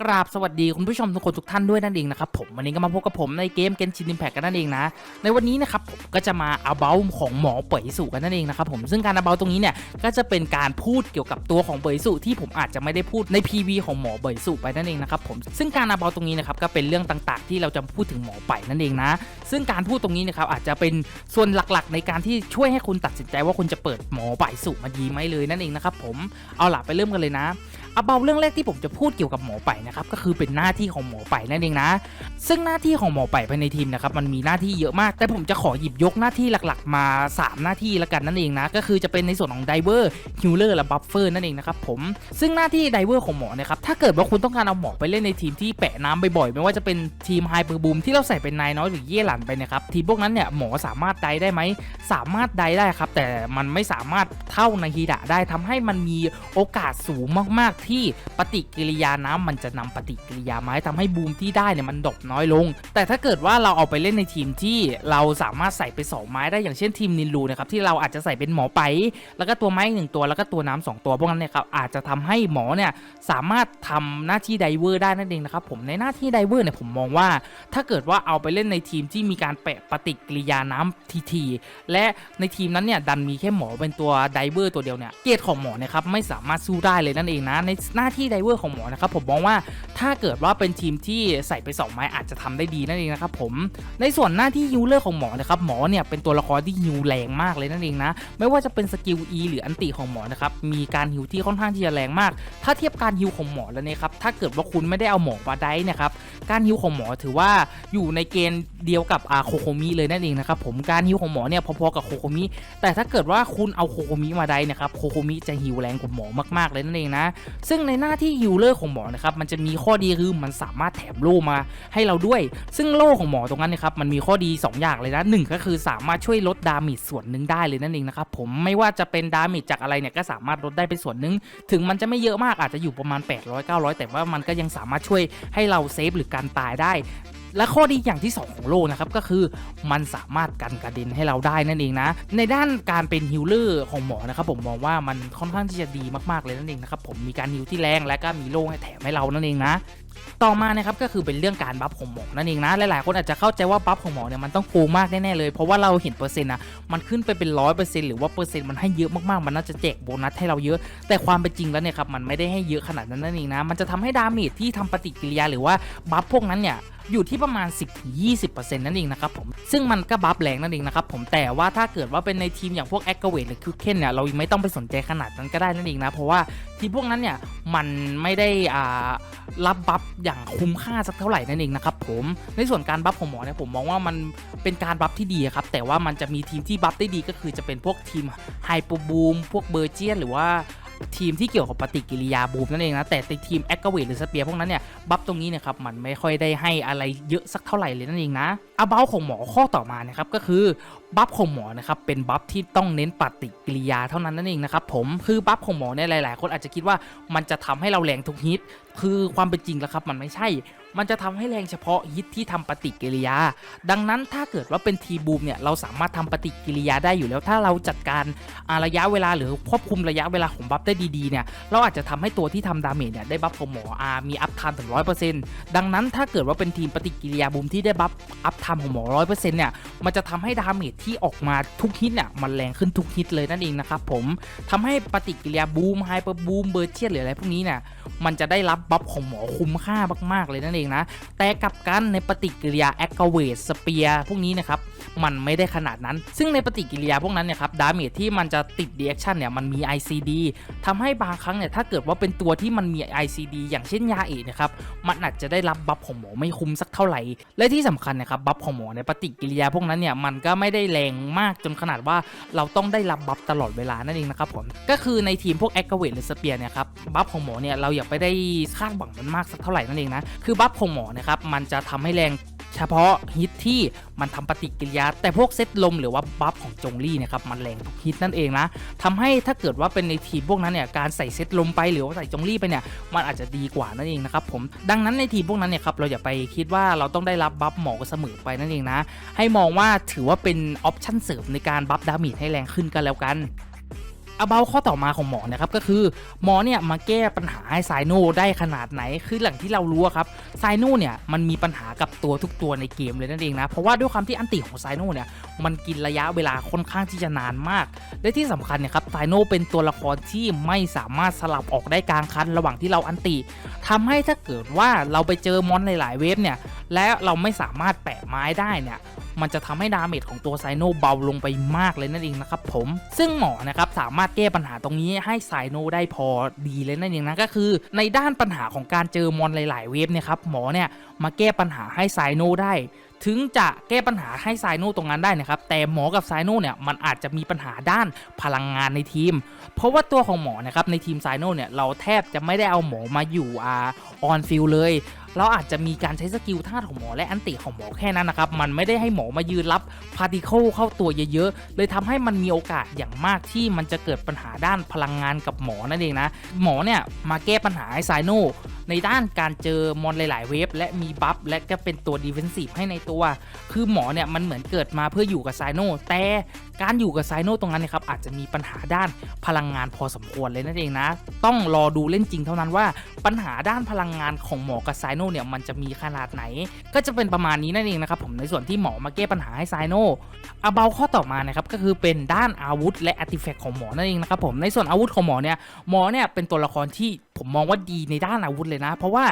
กราบสวัสดีคุณผู้ชมทุกคนทุกท่านด้วยนั่นเองนะครับผมวันนี้ก็มาพบกับผมในเกม Genshin Impact กันนั่นเองนะในวันนี้นะครับผมก็จะมาเอาเบลของหมอเป๋ยสุกันนั่นเองนะครับผมซึ่งการเอาเบลตรงนี้เนี่ยก็จะเป็นการพูดเกี่ยวกับตัวของเป๋ยสุที่ผมอาจจะไม่ได้พูดใน PV ของหมอเป๋ยสุไปนั่นเองนะครับผมซึ่งการเอาเบลตรงนี้นะครับก็เป็นเรื่องต่างๆ ที่เราจะพูดถึงหมอไปนั่นเองนะ ซึ่งการพูดตรงนี้นะครับอาจจะเป็นส่วนหลักๆ ในการที่ช่วยให้คุณตัดสินใจว่าคุณจะเปิดหมอเป๋ยสุมาดีไหมเลยนั่นเองนะครับผมเอาล่ะไปเริ่มกันเลยนะเอาเบาเรื่องแรกที่ผมจะพูดเกี่ยวกับหมอไปนะครับก็คือเป็นหน้าที่ของหมอไปนั่นเองนะ ซึ่งหน้าที่ของหมอไปภายในทีมนะครับมันมีหน้าที่เยอะมาก แต่ผมจะขอหยิบยกหน้าที่หลักๆ มา 3 หน้าที่ละกันนั่นเองนะก็คือจะเป็นในส่วนของไดเวอร์ฮิลเลอร์และบัฟเฟอร์นั่นเองนะครับผมซึ่งหน้าที่ไดเวอร์ของหมอนะครับถ้าเกิดว่าคุณต้องการเอาหมอไปเล่นในทีมที่แปะน้ำบ่อยๆไม่ว่าจะเป็นทีมไฮเปอร์บูมที่เราใส่เป็นนายน้อยหรือเย่หลันไปนะครับทีมพวกนั้นเนี่ยหมอสามารถไดได้ไหมสามารถไดได้ครับแต่มันไม่สามารถเท่าในฮีดะได้ทำให้มันมีโอกาสสูงมากๆที่ปฏิกิริยาน้ำมันจะนำปฏิกิริยาไม้ทำให้บูมที่ได้เนี่ยมันดรอปน้อยลง แต่ถ้าเกิดว่าเราเอาไปเล่นในทีมที่เราสามารถใส่ไปสองไม้ได้อย่างเช่นทีมนินลูนะครับที่เราอาจจะใส่เป็นหมอไปแล้วก็ตัวไม้อีกหนึ่งตัวแล้วก็ตัวน้ำสองตัวพวกนั้นเนี่ยครับอาจจะทำให้หมอเนี่ยสามารถทำหน้าที่ไดเวอร์ได้นั่นเองนะครับผมในหน้าที่ไดเวอร์เนี่ยผมมองว่า ถ้าเกิดว่าเอาไปเล่นในทีมที่มีการแปะปฏิกิริยาน้ำทีๆและในทีมนั้นเนี่ยดันมีแค่หมอเป็นตัวไดเวอร์ตัวเดียวเนี่ยเกรดของหมอเนะครับไม่สามารถสู้ได้เลยนั่นเองนะในในหน้าที่ไดเวอร์ของหมอนะครับผมมองว่าถ้าเกิดว่าเป็นทีมที่ใส่ไปสองไม้อาจจะทำได้ดีนั่นเองนะครับผมในส่วนหน้าที่ฮิลเลอร์ของหมอนะครับหมอเนี่ยเป็นตัวละครที่ฮิลแรงมากเลยนั่นเองนะไม่ว่าจะเป็นสกิล E หรืออันติของหมอนะครับมีการฮิลที่ค่อนข้างที่จะแรงมาก ถ้าเทียบการฮิลของหมอแล้วเนี่ยครับถ้าเกิดว่าคุณไม่ได้เอาหมอมาได้นะครับการฮิลของหมอถือว่าอยู่ในเกณฑ์เดียวกับอาโคโคมิเลยนั่นเองนะครับผมการฮิลของหมอเนี่ยพอๆกับโคโคมิแต่ถ้าเกิดว่าคุณเอาโคโคมิมาได้นะครับโคโคมิจะฮิวแรงกว่าหมอมากๆเลยนั่นเองนะซึ่งในหน้าที่ฮิวเลอร์ของหมอนะครับมันจะมีข้อดีคือมันสามารถแถมโล่มาให้เราด้วย ซึ่งโล่ของหมอตรงนั้นนะครับมันมีข้อดี 2 อย่างเลยนะหนึ่งก็คือสามารถช่วยลดดาเมจส่วนหนึ่งได้เลยนั่นเองนะครับผมไม่ว่าจะเป็นดาเมจจากอะไรเนี่ยก็สามารถลดได้เป็นส่วนหนึ่งถึงมันจะไม่เยอะมากอาจจะอยู่ประมาณ 800 900 แต่ว่ามันก็ยังสามารถช่วยให้เราเซฟหรือการตายได้ และข้อดีอย่างที่ 2 ของโลนะครับก็คือมันสามารถกันกระเด็นให้เราได้นั่นเองนะ ในด้านการเป็นฮิลเลอร์ของหมอนะครับผมมองว่ามันค่อนข้างที่จะดีมากๆเลยนั่นเองนะครับผมมีการฮิลที่แรงและก็มีโล่ให้แถมให้เรานั่นเองนะต่อมานะครับก็คือเป็นเรื่องการบัฟของหมอนั่นเองนะหลายๆคนอาจจะเข้าใจว่าบัฟของหมอเนี่ยมันต้องโกงมากแน่ๆเลย เพราะว่าเราเห็นเปอร์เซ็นต์นะมันขึ้นไปเป็นร้อยเปอร์เซ็นต์หรือว่าเปอร์เซ็นต์มันให้เยอะมากๆมันน่าจะแจกโบนัสให้เราเยอะ แต่ความเป็นจริงแล้วเนี่ยครับมันไม่ได้ให้เยอะขนาดนั้นนั่นเองนะมันจะทำให้ดาเมจที่ทำปฏิกิริยาหรือว่าบัฟพวกนั้นเนี่ย อยู่ที่ประมาณ 10-20%นั่นเองนะครับผมซึ่งมันก็บัฟแรงนั่นเองนะครับผมแต่ว่าถ้าเกิดว่าเป็นในทีมอย่างพวกแอคเวทหรือคิวเคนเนี่ยเราไม่ต้องไปสนใจขนาดนั้นก็ได้นั่นเองนะเพราะว่าทีมพวกนั้นเนี่ยมันไม่ได้อ่ารับบัฟอย่างคุ้มค่าสักเท่าไหร่นั่นเองนะครับผมในส่วนการบัฟของหมอเนี่ยผมมองว่ามันเป็นการบัฟที่ดีครับแต่ว่ามันจะมีทีมที่บัฟได้ดีก็คือจะเป็นพวกทีมไฮโปบูมพวกเบอร์เจียนหรือว่า ทีมที่เกี่ยวกับปฏิกิริยาบูมนั่นเองนะ แต่ในทีมแอคเวตหรือสเปียร์พวกนั้นเนี่ยบัฟตรงนี้นะครับมันไม่ค่อยได้ให้อะไรเยอะสักเท่าไหร่เลยนั่นเองนะอาบัฟของหมอข้อต่อมานะครับก็คือบัฟของหมอนะครับเป็นบัฟที่ต้องเน้นปฏิกิริยาเท่านั้นนั่นเองนะครับผมคือบัฟของหมอเนี่ยหลาย ๆ คนอาจจะคิดว่ามันจะทำให้เราแรงทุกฮิต คือความเป็นจริงแล้วครับมันไม่ใช่ มันจะทำให้แรงเฉพาะฮิตที่ทำปฏิกิริยา ดังนั้นถ้าเกิดว่าเป็นทีบูมเนี่ยเราสามารถทำปฏิกิริยาได้อยู่แล้วถ้าเราจัดการาระยะเวลาหรือควบคุมระยะเวลาของบัฟได้ดีๆเนี่ยเราอาจจะทำให้ตัวที่ทำดาเมจเนี่ยได้บัฟของหมออามีอัพไทม์ถึงร้อยเปอร์เซ็นต์ดังนั้นถ้าเกิดว่าเป็นทีมปฏิกิริยาบูมที่ได้บัฟอัพไทม์ของหมอร้อยเปอร์เซ็นต์เนี่ย มันจะทำให้ดาเมจที่ออกมาทุกฮิตเนี่ยมันแรงขึ้นทุกฮิตเลยนั่นเองนะครับผมทำให้ปฏิกิริยาบูมไฮเปอร์บูมเบอร์เชียนหรืออะไรพวกนี้เนี่ยมันจะได้รับบัฟของหมอคุ้มค่ามากๆเลยนั่นเองนะแต่กลับกันในปฏิกิริยาแอคเวตสเปียพวกนี้นะครับมันไม่ได้ขนาดนั้น ซึ่งในปฏิกิริยาพวกนั้นเนี่ยครับดาเมจที่มันจะติดดีแอคชั่นเนี่ยมันมี ICD ทำให้บางครั้งเนี่ยถ้าเกิดว่าเป็นตัวที่มันมี ICD อย่างเช่นยาเอกนะครับมันอาจจะได้รับบัฟของหมอไม่คุ้มสักเท่าไหร่ และที่สำคัญนะครับบัฟของหมอในปฏิกิริยาพวกนั้นเนี่ยมันก็ไม่ได้แรงมากจนขนาดว่าเราต้องได้รับบัฟตลอดเวลานั่นเองนะครับผมก็คือในทีมพวกแอคเวทหรือสเปียร์เนี่ยครับบัฟของหมอเนี่ยเราอย่าไปได้คาดหวังมันมากสักเท่าไหร่นั่นเองนะคือบัฟของหมอนะครับมันจะทำให้แรง เฉพาะฮิตที่มันทำปฏิกิริยา แต่พวกเซตลมหรือว่าบัฟของจงลี่เนะครับมันแรงทุกฮิตนั่นเองนะทำให้ถ้าเกิดว่าเป็นในทีมพวกนั้นเนี่ยการใส่เซตลมไปหรือว่าใส่จงลี่ไปเนี่ยมันอาจจะดีกว่านั่นเองนะครับผมดังนั้นในทีมพวกนั้นเนี่ยครับเราอย่าไปคิดว่าเราต้องได้รับบัฟหมอเสมอไปนั่นเองนะให้มองว่าถือว่าเป็นออปชั่นเสริมในการบัฟดาเมจให้แรงขึ้นกันแล้วกัน อาเบาข้อต่อมาของหมอนะครับก็คือหมอเนี่ยมาแก้ปัญหาให้ไซโนได้ขนาดไหน คือหลังที่เรารู้ครับไซโนเนี่ยมันมีปัญหากับตัวทุกตัวในเกมเลยนั่นเองนะ เพราะว่าด้วยความที่อันติของไซโนเนี่ยมันกินระยะเวลาค่อนข้างที่จะนานมาก และที่สำคัญเนี่ยครับไซโนเป็นตัวละครที่ไม่สามารถสลับออกได้กลางคันระหว่างที่เราอันติทำให้ถ้าเกิดว่าเราไปเจอมอนหลาย ๆ เวฟเนี่ยและเราไม่สามารถแปะไม้ได้เนี่ย มันจะทำให้ดาเมจของตัวไซโนเบาลงไปมากเลยนั่นเองนะครับผม ซึ่งหมอนะครับสามารถแก้ปัญหาตรงนี้ให้ไซโนได้พอดีเลยนั่นเองนะก็คือ ในด้านปัญหาของการเจอมอนหลาย ๆ เวฟเนี่ยครับหมอเนี่ยมาแก้ปัญหาให้ไซโนได้ถึงจะแก้ปัญหาให้ไซโนตรงนั้นได้นะครับ แต่หมอกับไซโนเนี่ยมันอาจจะมีปัญหาด้านพลังงานในทีม เพราะว่าตัวของหมอนะครับในทีมไซโนเนี่ยเราแทบจะไม่ได้เอาหมอมาอยู่อ่าออนฟิลเลย เราอาจจะมีการใช้สกิลธาตุของหมอและอันติของหมอแค่นั้นนะครับ มันไม่ได้ให้หมอมายืนรับพาร์ติเคิลเข้าตัวเยอะๆ เลยทำให้มันมีโอกาสอย่างมากที่มันจะเกิดปัญหาด้านพลังงานกับหมอนั่นเองนะ หมอเนี่ยมาแก้ปัญหาให้ไซโนในด้านการเจอมอนหลาย ๆ เวฟและมีบัฟและก็เป็นตัวดีเฟนซีฟให้ในตัว คือหมอเนี่ยมันเหมือนเกิดมาเพื่ออยู่กับไซโนแต่การอยู่กับไซโนตรงนั้นนะครับอาจจะมีปัญหาด้านพลังงานพอสมควรเลยนั่นเองนะ ต้องรอดูเล่นจริงเท่านั้นว่าปัญหาด้านพลังงานของหมอกับไซโนเนี่ยมันจะมีขนาดไหน ก็จะเป็นประมาณนี้นั่นเองนะครับผมในส่วนที่หมอมาแก้ปัญหาให้ไซโนอาเบาข้อต่อมานะครับก็คือเป็นด้านอาวุธและอาร์ติแฟกต์ของหมอนั่นเองนะครับผมในส่วนอาวุธของหมอเนี่ยหมอเนี่ยเป็นตัวละครที่ ผมมองว่าดีในด้านอาวุธเลยนะ เพราะว่า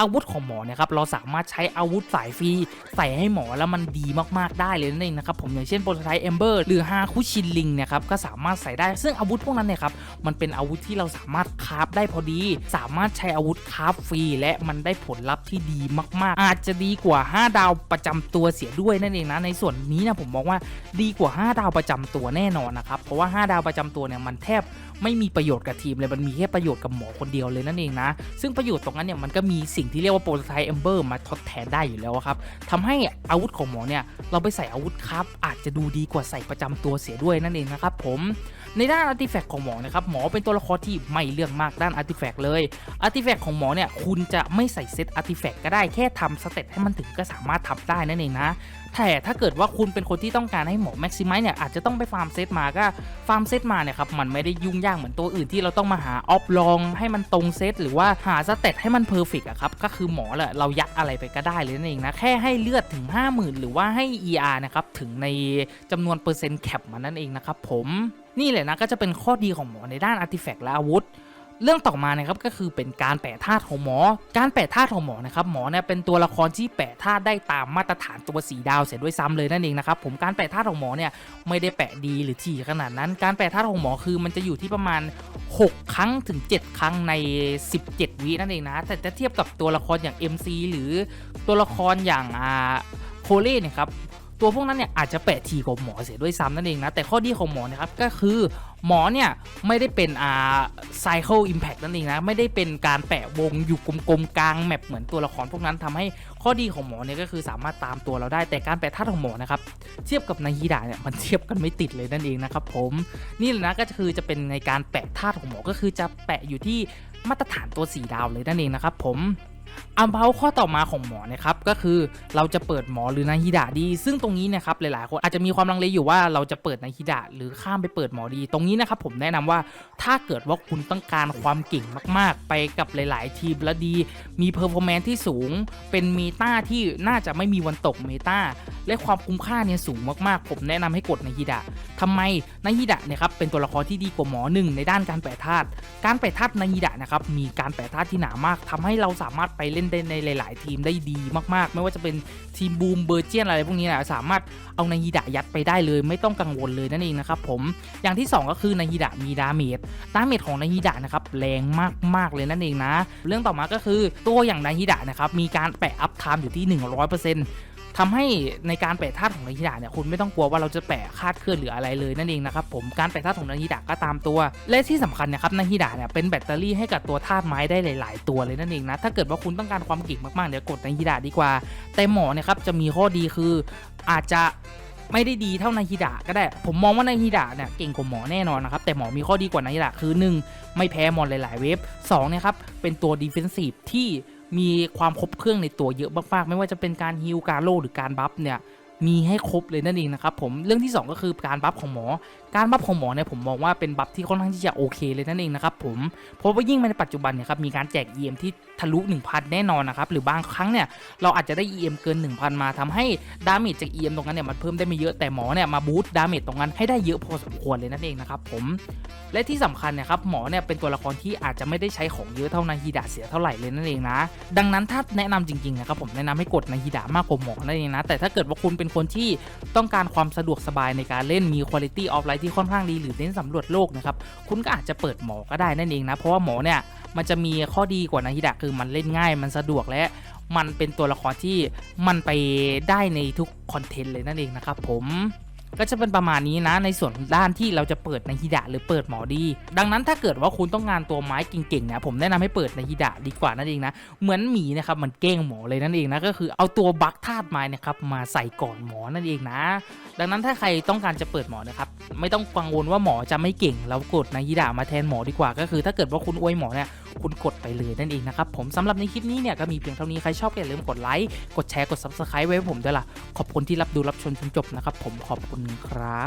อาวุธของหมอเนี่ยครับเราสามารถใช้อาวุธสายฟรีใส่ให้หมอแล้วมันดีมากๆได้เลยนั่นเองนะครับผมอย่างเช่นโปรไทป์เอมเบอร์หรือฮาคุชินลิงเนี่ยครับก็สามารถใส่ได้ซึ่งอาวุธพวกนั้นเนี่ยครับมันเป็นอาวุธที่เราสามารถคราฟได้พอดี สามารถใช้อาวุธคราฟฟรีและมันได้ผลลัพธ์ที่ดีมากๆ อาจจะดีกว่า 5 ดาวประจำตัวเสียด้วยนั่นเองนะในส่วนนี้นะผมมองว่าดีกว่า 5 ดาวประจำตัวแน่นอนนะครับเพราะว่า 5 ดาวประจำตัวเนี่ยมันแทบ ไม่มีประโยชน์กับทีมเลยมันมีแค่ประโยชน์กับหมอคนเดียวเลยนั่นเองนะ ซึ่งประโยชน์ตรงนั้นเนี่ยมันก็มีสิ่งที่เรียกว่าโปรตไทป์เอมเบอร์มาทดแทนได้อยู่แล้วครับทำให้อาวุธของหมอเนี่ยเราไปใส่อาวุธครับอาจจะดูดีกว่าใส่ประจำตัวเสียด้วยนั่นเองนะครับผม ในด้านอาร์ติแฟกต์ของหมอนะครับหมอเป็นตัวละครที่ไม่เรื่องมากด้านอาร์ติแฟกต์เลยอาร์ติแฟกต์ของหมอเนี่ยคุณจะไม่ใส่เซตอาร์ติแฟกต์ก็ได้แค่ทำสเต็ปให้มันถึงก็สามารถทำได้นั่นเองนะแต่ถ้าเกิดว่าคุณเป็นคนที่ต้องการให้หมอแม็กซิมัยเนี่ยอาจจะต้องไปฟาร์มเซตมาก็ฟาร์มเซตมาเนี่ยครับมันไม่ได้ยุ่งยากเหมือนตัวอื่นที่เราต้องมาหาออฟลองให้มันตรงเซตหรือว่าหาสเตตให้มันเพอร์เฟกอะครับก็คือหมอแหละเรายัดอะไรไปก็ได้เลยนั่นเองนะแค่ให้เลือดถึง 50,000 หรือว่าให้ ER นะครับถึงในจำนวนเปอร์เซ็นต์แคปมันนั่นเองนะครับผม นี่แหละนะก็จะเป็นข้อดีของหมอในด้านอาร์ติแฟกต์และอาวุธ เรื่องต่อมานะครับก็คือเป็นการแปะธาตุของหมอ การแปะธาตุของหมอนะครับหมอเนี่ยเป็นตัวละครที่แปะธาตุได้ตามมาตรฐานตัวสีดาวเสียด้วยซ้ำเลยนั่นเองนะครับผมการแปะธาตุของหมอเนี่ยไม่ได้แปะดีหรือถี่ขนาดนั้น การแปะธาตุของหมอคือมันจะอยู่ที่ประมาณ 6 ครั้งถึง 7 ครั้งใน 17 วินั่นเองนะแต่ถ้าเทียบกับตัวละครอย่าง MC หรือตัวละครอย่างอ่าโคเล่เนี่ยครับ ตัวพวกนั้นเนี่ยอาจจะแปะทีกว่าหมอเสียด้วยซ้ำนั่นเองนะ แต่ข้อดีของหมอนะครับก็คือหมอเนี่ยไม่ได้เป็นอ่าไซเคิลอิมแพคนั่นเองนะ ไม่ได้เป็นการแปะวงอยู่กลมๆกลางแมปเหมือนตัวละครพวกนั้นทำให้ข้อดีของหมอเนี่ยก็คือสามารถตามตัวเราได้แต่การแปะธาตุของหมอนะครับเทียบกับนายฮิดะเนี่ยมันเทียบกันไม่ติดเลยนั่นเองนะครับผมนี่แหละนะก็คือจะเป็นในการแปะธาตุของหมอก็คือจะแปะอยู่ที่มาตรฐานตัวสีดาวเลยนั่นเองนะครับผม อัมเบาข้อต่อมาของหมอนะครับก็คือเราจะเปิดหมอหรือนาฮิดะดี ซึ่งตรงนี้นะครับหลายๆคนอาจจะมีความลังเลอยู่ว่าเราจะเปิดนาฮิดะหรือข้ามไปเปิดหมอดี ตรงนี้นะครับผมแนะนำว่าถ้าเกิดว่าคุณต้องการความเก่งมาก ๆ ไปกับหลาย ๆ ทีมและดี มีเพอร์ฟอร์แมนซ์ที่สูง เป็นเมตาที่น่าจะไม่มีวันตกเมตาและความคุ้มค่าเนี่ยสูงมาก ๆ ผมแนะนำให้กดนาฮิดะทำไมนาฮิดะเนี่ยครับเป็นตัวละครที่ดีกว่าหมอหนึ่งในด้านการแปะธาตุการแปะธาตุนาฮิดะนะครับมีการแปะธาตุที่หนามากทำให้เราสามารถไปไปเล่นได้ในหลาย ๆ ทีมได้ดีมากๆ ไม่ว่าจะเป็นทีมบูมเบอร์เจียนอะไรพวกนี้นะสามารถเอานาฮิดะยัดไปได้เลย ไม่ต้องกังวลเลยนั่นเองนะครับผมอย่างที่ 2 ก็คือนาฮิดะมีดาเมจดาเมจของนาฮิดะนะครับแรงมาก ๆ เลยนั่นเองนะ เรื่องต่อมาก็คือตัวอย่างนาฮิดะนะครับมีการแปะอัพไทม์อยู่ที่ 100% ทำให้ในการแปะธาตุของนาฮิดะเนี่ยคุณไม่ต้องกลัวว่าเราจะแปะคาดเคลื่อนหรืออะไรเลยนั่นเองนะครับผมการแปะธาตุของนาฮิดะก็ตามตัว และที่สำคัญนะครับนาฮิดะเนี่ยเป็นแบตเตอรี่ให้กับตัวธาตุไม้ได้หลาย ๆ ตัวเลยนั่นเองนะถ้าเกิดว่าคุณต้องการความเก่งมากๆเดี๋ยวกดนาฮิดะดีกว่า แต่หมอเนี่ยครับจะมีข้อดีคืออาจจะไม่ได้ดีเท่านาฮิดะก็ได้ ผมมองว่านาฮิดะเนี่ยเก่งกว่าหมอแน่นอนนะครับ แต่หมอมีข้อดีกว่านาฮิดะคือ 1 ไม่แพ้มอนหลาย ๆ เวฟ2เนี่ยครับ เป็นตัวดีเฟนซีฟที่ มีความครบเครื่องในตัวเยอะมากๆ ไม่ว่าจะเป็นการฮิลการโลหรือการบัฟเนี่ย มีให้ครบเลยนั่นเองนะครับผมเรื่องที่สองก็คือการบัฟของหมอ การบัฟของหมอเนี่ยผมมองว่าเป็นบัฟที่ค่อนข้างที่จะโอเคเลยนั่นเองนะครับผมเพราะว่ายิ่งในปัจจุบันเนี่ยครับมีการแจก EM ที่ทะลุ 1,000 แน่นอนนะครับหรือบางครั้งเนี่ยเราอาจจะได้ EM เกิน 1,000 มาทำให้ดาเมจจาก EM ตรงนั้นเนี่ยมันเพิ่มได้ไม่เยอะแต่หมอเนี่ยมาบูสต์ดาเมจตรงนั้นให้ได้เยอะพอสมควรเลยนั่นเองนะครับผมและที่สำคัญเนี่ยครับหมอเนี่ยเป็นตัวละครที่อาจจะไม่ได้ใช้ของเยอะเท่านาฮิดะเสียเท่าไหร่เลยนั่นเองนะ ดังนั้นถ้าแนะนำจริงๆนะครับผมแนะนำให้กดนาฮิดะมากกว่าหมอนั่นเองนะแต่ถ้าเกิดว่าคุณเป็นคนที่ต้องการความสะดวกสบายในการเล่นมีคุณภาพออฟไลน์ที่ค่อนข้างดีหรือเน้นสำรวจโลกนะครับคุณก็อาจจะเปิดหมอก็ได้นั่นเองนะเพราะว่าหมอเนี่ยมันจะมีข้อดีกว่านาฮิดะคือมันเล่นง่ายมันสะดวกและมันเป็นตัวละครที่มันไปได้ในทุกคอนเทนต์เลยนั่นเองนะครับผม ก็จะเป็นประมาณนี้นะในส่วนด้านที่เราจะเปิดในฮิดะหรือเปิดหมอดี ดังนั้นถ้าเกิดว่าคุณต้องงานตัวไม้เก่งๆเนี่ยผมแนะนำให้เปิดในฮิดะดีกว่านั่นเองนะเหมือนหมีนะครับมันเก้งหมอเลยนั่นเองนะก็คือเอาตัวบัคธาตุไม้นะครับมาใส่ก่อนหมอนั่นเองนะ ดังนั้นถ้าใครต้องการจะเปิดหมอนะครับไม่ต้องกังวลว่าหมอจะไม่เก่ง เรากดในฮิดะมาแทนหมอดีกว่า ก็คือ ถ้าเกิดว่าคุณอวยหมอเนี่ยคุณกดไปเลยนั่นเองนะครับผมสำหรับในคลิปนี้เนี่ยก็มีเพียงเท่านี้ใครชอบก็อย่าลืมกดไลค์กดแชร์กด subscribe ไว้ให้ผมด้วยล่ะขอบคุณที่รับดูรับชมจนจบนะครับผมขอบคุณครับ